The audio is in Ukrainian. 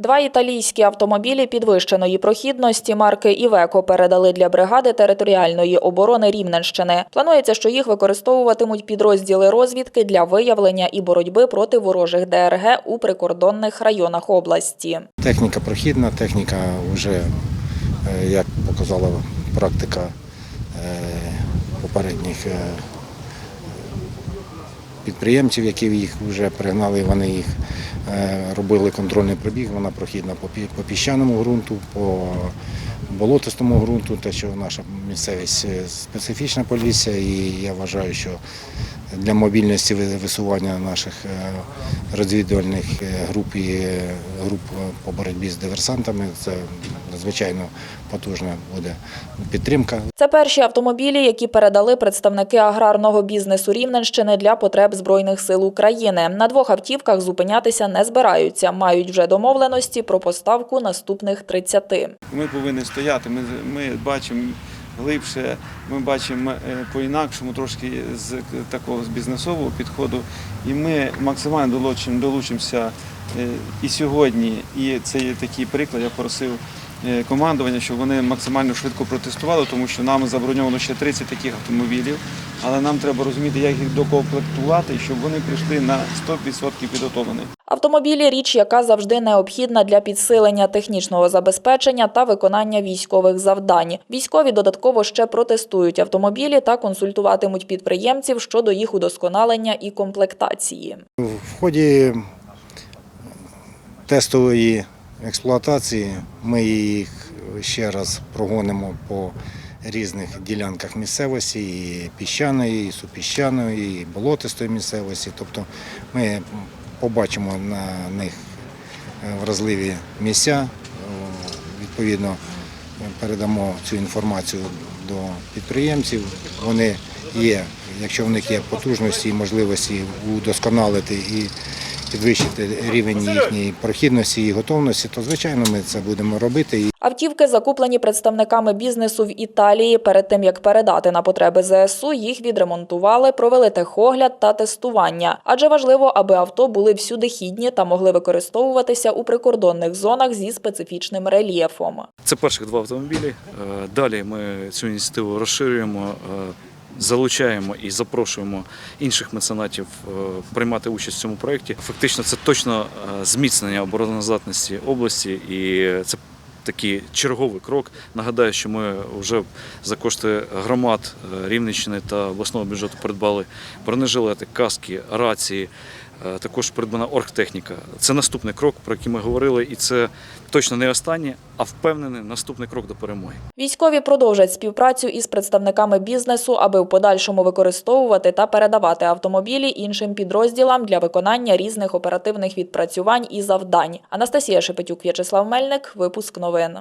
Два італійські автомобілі підвищеної прохідності марки Івеко передали для бригади територіальної оборони Рівненщини. Планується, що їх використовуватимуть підрозділи розвідки для виявлення і боротьби проти ворожих ДРГ у прикордонних районах області. Техніка прохідна, техніка вже, е, як показала практика е, попередніх е, підприємців, які їх вже пригнали, вони їх робили контрольний пробіг, вона прохідна по піщаному ґрунту, по болотистому ґрунту, те, що наша місцевість е, специфічна полісся, і я вважаю, що для мобільності ви- висування наших е, розвідувальних е, груп і е, груп по боротьбі з диверсантами це надзвичайно потужна буде підтримка. Це перші автомобілі, які передали представники аграрного бізнесу Рівненщини для потреб Збройних сил України. На двох автівках зупинятися не збираються. Мають вже домовленості про поставку наступних 30. Ми повинні стояти. Ми, ми бачимо глибше, ми бачимо е, по-інакшому трошки з такого з бізнесового підходу. І ми максимально долучимо, долучимося е, і сьогодні. І це є такий приклад. Я просив командування, щоб вони максимально швидко протестували, тому що нам заброньовано ще 30 таких автомобілів. Але нам треба розуміти, як їх докомплектувати, щоб вони прийшли на 100% підготовлені. Автомобілі – річ, яка завжди необхідна для підсилення технічного забезпечення та виконання військових завдань. Військові додатково ще протестують автомобілі та консультуватимуть підприємців щодо їх удосконалення і комплектації. В ході тестової експлуатації ми їх ще раз прогонимо по різних ділянках місцевості, і піщаної, і супіщаної, і болотистої місцевості. Тобто ми побачимо на них вразливі місця, Е, відповідно передамо цю інформацію до підприємців. Вони є, якщо в них є потужності і можливості удосконалити і підвищити рівень їхньої прохідності і готовності, то звичайно ми це будемо робити. Автівки закуплені представниками бізнесу в Італії. Перед тим як передати на потреби ЗСУ, їх відремонтували, провели техогляд та тестування. Адже важливо, аби авто були всюди хідні та могли використовуватися у прикордонних зонах зі специфічним рельєфом. Це перших два автомобілі. Е, Далі ми цю ініціативу розширюємо, е, залучаємо і запрошуємо інших меценатів е, приймати участь в цьому проєкті. Фактично, це точно е, зміцнення обороноздатності області, і це такий черговий крок. Нагадаю, що ми вже за кошти громад е, Рівненщини та обласного бюджету придбали бронежилети, каски, рації. Е, Також придбана оргтехніка. Це наступний крок, про який ми говорили, і це точно не останнє, а впевнений наступний крок до перемоги. Військові продовжать співпрацю із представниками бізнесу, аби в подальшому використовувати та передавати автомобілі іншим підрозділам для виконання різних оперативних відпрацювань і завдань. Анастасія Шепетюк, В'ячеслав Мельник, випуск новин.